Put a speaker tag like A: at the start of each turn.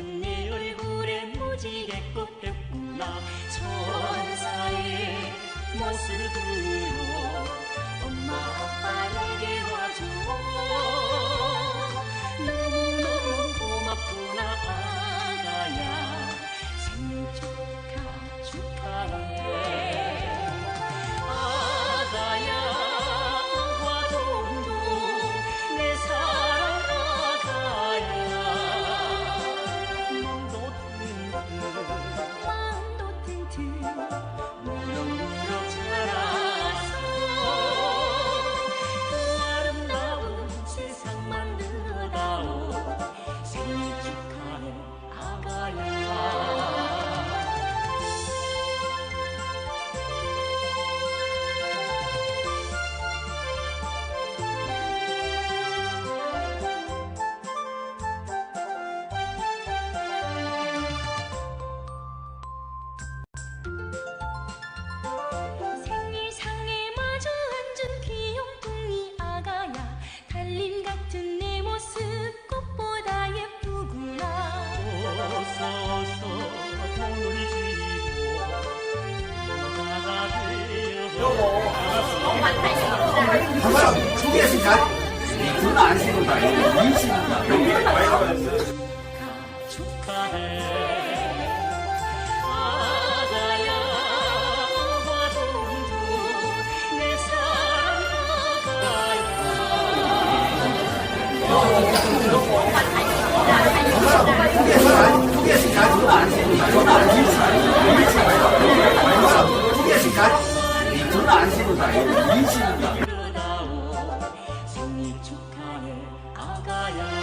A: 큰네 얼굴에 무지개 꽃 폈구나. 천사의 모습을 들려 엄마 아빠에게 와줘.
B: 부산 소개했으니까 둘은 안 씻는다. 이 씻는다. Messiah.